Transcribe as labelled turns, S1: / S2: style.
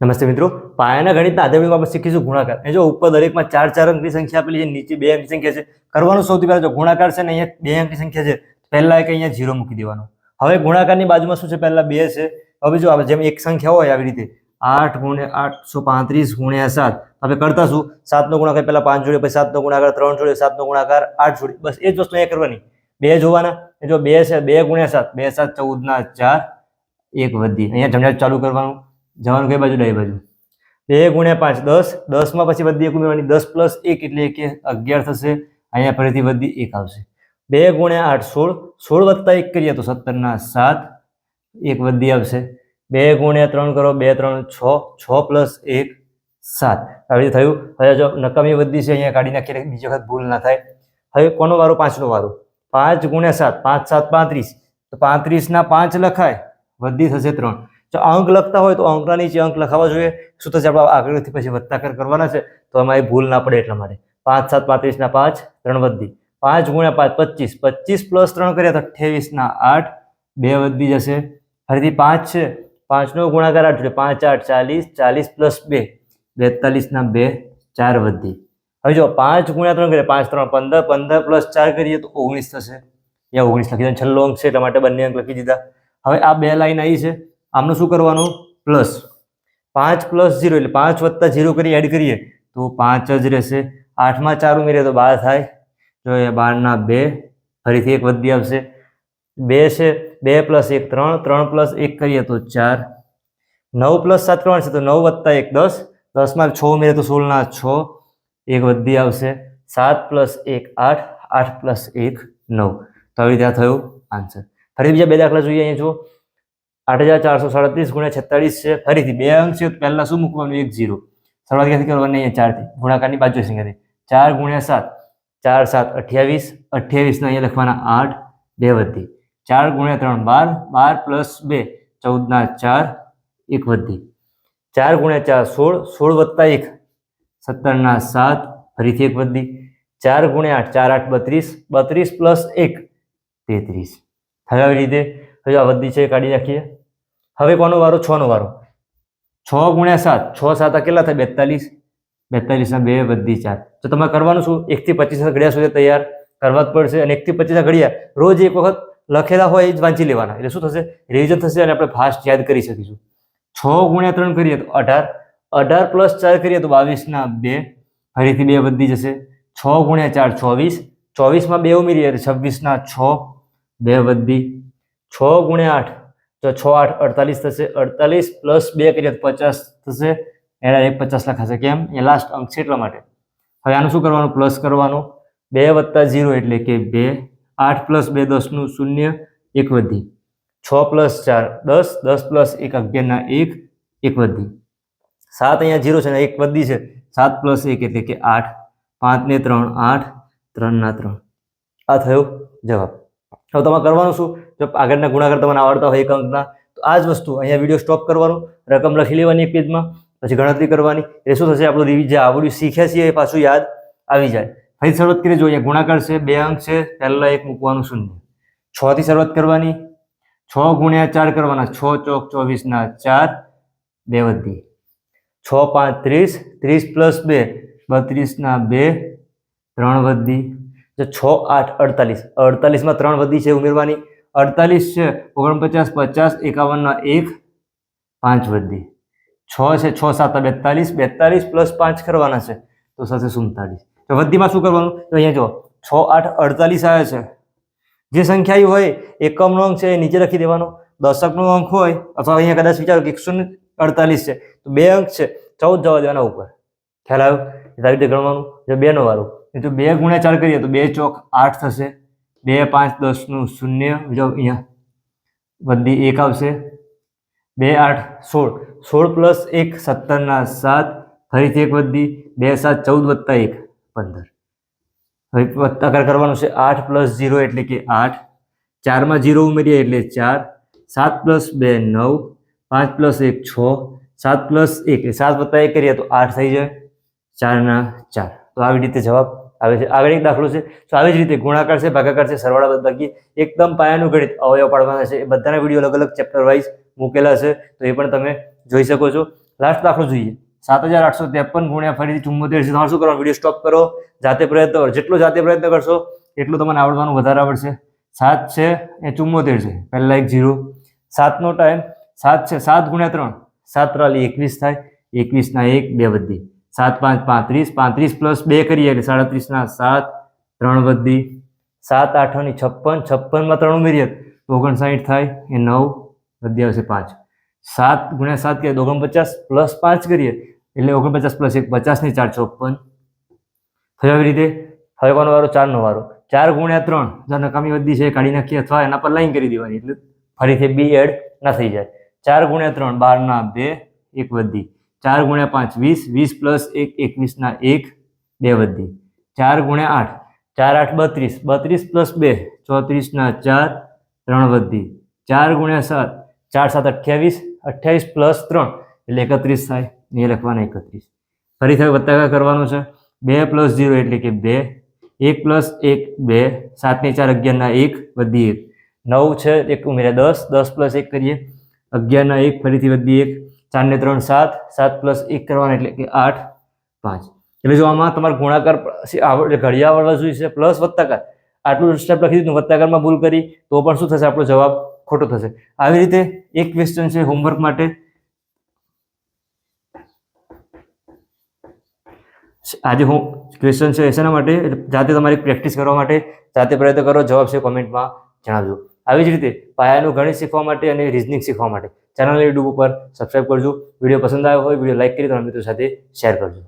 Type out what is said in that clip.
S1: નમસ્તે મિત્રો પાયાના ગણિતના આધ્યાત્મિક આપણે શીખીશું ગુણાકાર. એ જો ઉપર દરેકમાં ચાર ચાર અંકની સંખ્યા આપેલી છે, નીચે બે અંકની સંખ્યા છે. કરવાનું સૌથી પહેલા જો ગુણાકાર છે ને અહીંયા બે અંકની સંખ્યા છે, પહેલા એક અહીંયા ઝીરો મૂકી દેવાનો. હવે ગુણાકારની બાજુમાં શું છે? પહેલા બે છે. હવે જો આપણે જેમ એક સંખ્યા હોય આવી રીતે, આઠ ગુણ્યા આઠસો પાંત્રીસ ગુણ્યા સાત. આપણે કરતા શું? સાતનો ગુણાકાર પહેલા પાંચ જોડે, પછી સાતનો ગુણાકાર ત્રણ જોડે, સાતનો ગુણાકાર આઠ જોડે. બસ એ જ વસ્તુ અહીંયા કરવાની. બે જોવાના. એ જો બે છે, બે ગુણ્યા સાત. બે સાત ચૌદના ચાર. એક વધી. અહીંયા જમણા ચાલુ કરવાનું. જવાનું કઈ બાજુ? ડાઈ બાજુ. બે ગુણ્યા પાંચ, દસ. દસમાં પછી વધી એક ઉમેરવાની. દસ પ્લસ એક એટલે કે અગિયાર થશે. અહીંયા ફરીથી વધી એક આવશે. બે ગુણ્યા આઠ, સોળ. સોળ વત્તા એક કરીએ તો સત્તરના સાત. એક વધી આવશે. બે ગુણ્યા ત્રણ કરો, બે, ત્રણ, છ. છ પ્લસ એક, સાત. આવી થયું. હવે જો નકામી વધી છે, અહીંયા કાઢી નાખીએ બીજી વખત ભૂલ ના થાય. હવે કોનો વારો? પાંચનો વારો. પાંચ ગુણ્યા સાત. પાંચ, સાત, પાંત્રીસ. તો પાંત્રીસના પાંચ લખાય. વધી થશે ત્રણ. જો અંક લખતા હોય તો અંકના નીચે અંક લખાવા જોઈએ. શું થશે? આપણે આગળથી પછી વત્તા કર કરવાના છે. તો એમાં એ ભૂલ ના પડે એટલા માટે. પાંચ, સાત પાંત્રીસના પાંચ, ત્રણ વધી પાંચ ગુણ્યા પાંચ, પચીસ. પચીસ પ્લસ ત્રણ કર્યા તો અઠ્યાવીસના આઠ. બે વધી જશે. ફરીથી પાંચ છે. પાંચનો ગુણાકાર આઠ એટલે પાંચ, આઠ, ચાલીસ. ચાલીસ પ્લસ બે. બેતાલીસના બે, ચાર વધી હવે જો પાંચ ગુણ્યા ત્રણ કરીએ પાંચ, ત્રણ, પંદર. પંદર પ્લસ ચાર કરીએ તો ઓગણીસ થશે. અહીંયા ઓગણીસ લખી દીધા. છેલ્લો અંક છે, એટલા માટે બંને અંક લખી દીધા. હવે આ બે લાઈન આવી છે. આમનું શું કરવાનું? પ્લસ પાંચ પ્લસ ઝીરો એટલે પાંચ વત્તા ઝીરો કરી એડ કરીએ, તો પાંચ જ રહેશે. આઠમાં ચાર ઉમેરીએ તો બાર થાય. જો એ બારના બે, ફરીથી એક વધી આવશે. બે છે, બે પ્લસ એક ત્રણ ત્રણ પ્લસ એક કરીએ તો ચાર. નવ પ્લસ સાત ત્રણ છે, તો નવ વત્તા એક દસ. દસમાં છ ઉમેરીએ તો સોળના છ. એક વધી આવશે. સાત પ્લસ એક આઠ આઠ પ્લસ એક નવ. તો આવી રીતે થયું આન્સર ફરી બીજા બે દાખલા જોઈએ અહીંયા જુઓ. આઠ હજાર ચારસો સાડત્રીસ ગુણ્યા છેતાળીસ છે. ફરીથી બે અંક પહેલા શું મૂકવાનું? એક જીરો. શરૂઆત ક્યાંથી કરવાની? અહીંયા ચારથી. ગુણાકારની બાજુ સંખ્યાથી ચાર ગુણ્યા સાત. ચાર સાત અઠ્યાવીસ. અઠ્યાવીસના અહીંયા લખવાના આઠ બે વધી ચાર ગુણ્યા ત્રણ બાર. બાર પ્લસ બે, ચૌદના ચાર એક વધી ચાર ગુણ્યા ચાર સોળ. સોળ વત્તા એક. સત્તરના સાત. ફરીથી એક વધી ચાર ગુણ્યા આઠ. ચાર આઠ બત્રીસ. બત્રીસ પ્લસ એક. તેત્રીસ. હવે આવી રીતે? હવે આ વધી છે, કાઢી નાખીએ. હવે કોનો વારો? છ નો વારો. છ ગુણ્યા સાત. છ સાત કેટલા થાય? બેતાલીસ. બેતાલીસના બે બધી ચાર. તો તમારે કરવાનું શું? એકથી પચીસ ઘડિયા સુધી તૈયાર કરવા જ પડશે અને એકથી પચીસ ઘડિયા રોજ એક વખત લખેલા હોય એ જ વાંચી લેવાના. એટલે શું થશે? રિવિઝન થશે અને આપણે ફાસ્ટ યાદ કરી શકીશું. છ ગુણ્યા ત્રણ કરીએ તો અઢાર. અઢાર પ્લસ ચાર કરીએ તો બાવીસના બે. ફરીથી બે વધી જશે. છ ગુણ્યા ચાર, ચોવીસ. ચોવીસમાં બે ઉમેરીએ છવ્વીસના છ. બે વધી. છ ગુણ્યા આઠ. તો છ આઠ અડતાલીસ થશે. અડતાલીસ પ્લસ બે કરીએ તો પચાસ થશે. એના એક પચાસ લાખ હશે. કેમ? એ લાસ્ટ અંક છે એટલા માટે. હવે આનું શું કરવાનું? પ્લસ કરવાનું. બે વત્તા ઝીરો એટલે કે બે. આઠ પ્લસ બે દસનું શૂન્ય એક વધી. છ પ્લસ ચાર દસ. દસ પ્લસ એક અગિયારના એક એક વધી. સાત અહીંયા ઝીરો છે ને એક વધી છે. સાત પ્લસ એક એટલે કે આઠ. પાંચ ને ત્રણ આઠ. ત્રણના ત્રણ. આ થયો જવાબ. હવે તમારે કરવાનું શું? જો આગળના ગુણાકાર તમને આવડતા હોય એક અંકના, તો આ જ વસ્તુ, અહીંયા વીડિયો સ્ટોપ કરવાનો, રકમ લખી લેવાની એક પેજમાં પછી ગણતરી કરવાની, એ શું થશે? આપણું રિવિઝ જે આવડ્યું શીખ્યા છીએ એ પાછું યાદ આવી જાય. ફરી શરૂઆત કરી જોઈએ ગુણાકાર છે, બે અંક છે, પહેલા એક મૂકવાનું શૂન્ય. છ થી શરૂઆત કરવાની, છ ગુણ્યા ચાર કરવાના, છ ચોક ચોવીસના ચાર, બે વધી. છ પાંચ ત્રીસ ત્રીસ પ્લસ બે બત્રીસના બે, ત્રણ વધી. જો છ, આઠ, અડતાલીસ. અડતાલીસમાં ત્રણ વધી છે ઉમેરવાની. અડતાલીસ છે, ઓગણપચાસ, પચાસ, એકાવનના એક, પાંચ વધી. છ છે, છ, સાત બેતાલીસ. બેતાલીસ પ્લસ પાંચ કરવાના છે, તો થશે સુડતાલીસ. તો વધીમાં શું કરવાનું? તો અહીંયા જો છ, આઠ, અડતાલીસ આવે છે. જે સંખ્યા આવી હોય, એકમનો અંક છે એ નીચે લખી દેવાનો. દશકનો અંક હોય, અથવા અહીંયા કદાચ વિચારો કે એકસો અડતાલીસ છે, તો બે અંક છે, ચૌદ જવા દેવાના ઉપર. ખ્યાલ આવ્યો? આવી રીતે ગણવાનું. જો બેનો વાળું એ તો બે ગુણ્યા ચાર કરીએ તો બે ચોક આઠ થશે. બે પાંચ દસનું શૂન્ય, જો અહીંયા વધી એક આવશે. બે આઠ સોળ. સોળ પ્લસ એક સત્તરના સાત, ફરીથી એક વધી. બે સાત ચૌદ વત્તા એક, પંદર. હવે વત્તાકાર કરવાનું છે આઠ પ્લસ ઝીરો એટલે કે આઠ. ચારમાં ઝીરો ઉમેરીએ એટલે ચાર. સાત પ્લસ બે નવ. પાંચ પ્લસ એક છ. સાત પ્લસ એક સાત વત્તા એક કરીએ તો આઠ થઈ જાય. ચારના ચાર. તો આવી રીતે જવાબ આવે છે. આગળ એક દાખલો છે. તો આવી જ રીતે ગુણાકાર છે, ભાગાકાર છે, સરવાળા બાદબાકી એકદમ પાયાનું ગણિત અવયવ પાડવાના છે. એ બધાના વીડિયો અલગ અલગ ચેપ્ટર વાઇઝ મૂકેલા છે. તો એ પણ તમે જોઈ શકો છો. લાસ્ટ દાખલો જોઈએ. સાત હજાર આઠસો ત્રેપન ગુણ્યા ફરીથી ચુમ્મોતેર છે. તમારે શું કરવાનું? વીડિયો સ્ટોપ કરો. જાતે પ્રયત્ન કરો. જેટલો જાતે પ્રયત્ન કરશો, એટલું તમને આવડવાનું વધારે આવડશે. સાત છે, એ ચુમ્મોતેર છે. પહેલાં એક જીરો સાતનો ટાઈમ સાત છે. સાત ગુણ્યા ત્રણ. સાત ત્રાલી એકવીસ થાય. એકવીસના એક બે વધી. સાત પાંચ પાંત્રીસ પાંત્રીસ પ્લસ બે કરીએ એટલે સાડત્રીસના સાત, ત્રણ વધી, સાત આઠની છપ્પન, છપ્પનમાં ત્રણ ઉમેરીએ ઓગણસાઠ થાય, એ નવ વધી આવશે પાંચ. સાત ગુણ્યા સાત કરીએ ઓગણપચાસ પ્લસ પાંચ કરીએ એટલે ઓગણપચાસ પ્લસ એક પચાસની ચાર, ચોપન. થયો આવી રીતે? હવે કોનો વારો? ચારનો વારો. ચાર ગુણ્યા ત્રણ, જો નકામી વધી છે કાઢી નાખીએ અથવા એના પર લાઈન કરી દેવાની, એટલે ફરીથી બી એડ ના થઈ જાય. ચાર ગુણ્યા ત્રણ, બારના બે, એક વધી. ચાર ગુણ્યા પાંચ, વીસ વીસ પ્લસ એક, એકવીસના એક, બે વધી. ચાર ગુણ્યા આઠ, ચાર આઠ બત્રીસ બત્રીસ પ્લસ બે, ચોત્રીસના ચાર, ત્રણ વધી. ચાર ગુણ્યા સાત, ચાર સાત અઠ્યાવીસ અઠ્યાવીસ પ્લસ ત્રણ, એટલે એકત્રીસ થાય એ લખવાના એકત્રીસ. ફરીથી હવે વત્તાકાર કરવાનો છે? બે પ્લસ ઝીરો એટલે કે બે, એક પ્લસ એક, બે સાતને ચાર અગિયારના એક વધી એક. નવ છે, એક ઉમેર્યા દસ દસ પ્લસ એક કરીએ. અગિયારના એક ફરીથી વધી એક. ચારને ત્રણ સાત સાત પ્લસ એક કરવાના એટલે કે આઠ, પાંચ. એટલે જો આમાં તમારે ગુણાકાર આવડ ઘડિયા આવડવા જોઈએ પ્લસ વત્તાકાર. આટલું સ્ટેપ લખી દીધું, વત્તાકારમાં ભૂલ કરી, તો પણ શું થશે? આપણો જવાબ ખોટો થશે. આવી રીતે એક ક્વેશ્ચન છે હોમવર્ક માટે. આજે હું ક્વેશ્ચન છે એના માટે જાતે તમારી પ્રેક્ટિસ કરવા માટે જાતે પ્રયત્ન કરો, જવાબ છે કોમેન્ટમાં જણાવજો. આવી જ રીતે પાયાનું ગણિત શીખવા માટે અને રિઝનિંગ શીખવા માટે. ચેનલ યુટ્યુબ ઉપર સબસ્ક્રાઈબ કરજો. વીડિયો પસંદ આવ્યો હોય, વીડિયો લાઈક કરી તમારા મિત્રો સાથે શેર કરજો.